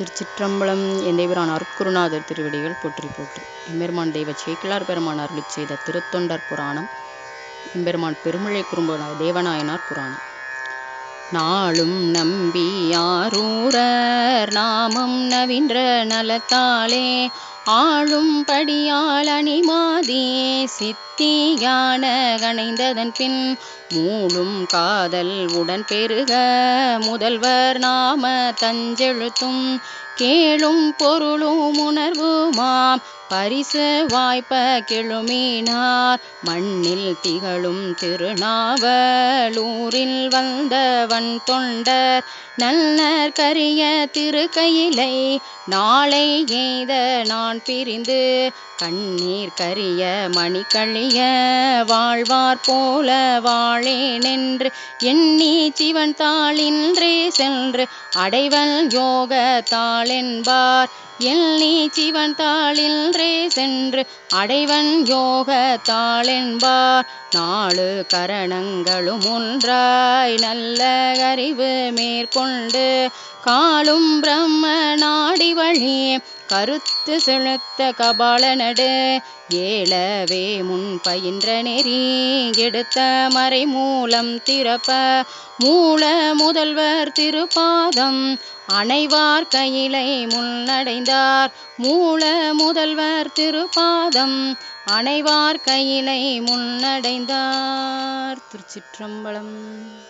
திருச்சிற்றம்பலம் எந்தேவரான் அருக்குருநாதர் திருவடிகள் போற்றி போற்றி. எம்பெருமான் தெய்வ சேக்கிலார் பெருமான் செய்த திருத்தொண்டர் புராணம். எம்பெருமான் பெருமழை குறும்ப தேவநாயனார் புராணம். நாளும் நம்பி யாரூரர் நாமம் நவின்ற நலத்தாலே ஆழும்படியால் படியால் சித்தியான கணைந்ததன் பின் மூளும் காதல் உடன் பெருக. முதல்வர் நாம தஞ்செழுத்தும் கேளும் பொருளும் உணர்வுமாம். பரிசு வாய்ப்ப கெழுமினார் மண்ணில் திகழும் திருநாவலூரில் வந்தவன் தொண்டர் நல்லர் கரிய திருக்கையிலை நாளை எய்த நான் பிரிந்து கண்ணீர் கரிய மணிக்கழிய வாழ்வார் போல வாழேனென்று எண்ணி சிவன் தாளின்றே சென்று அடைவல் யோக தாளென்பார். எண்ணி சிவன் தாளின்றே சென்று அடைவன் யோக தாளென்பார். நாலு கரணங்களும் ஒன்றாய் நல்ல அறிவு மேற்கொண்டு காலும் பிரம்மன் வழி கருத்து செலுத்த கபாலனடு. ஏழவே முன் பயின்ற நெறி எடுத்த மறை மூலம் திறப்ப. மூல முதல்வர் திருப்பாதம் அனைவார் கையிலை முன்னடைந்தார் மூல முதல்வர் திருப்பாதம் அனைவார் கையிலை முன்னடைந்தார் திருச்சிற்றம்பலம்.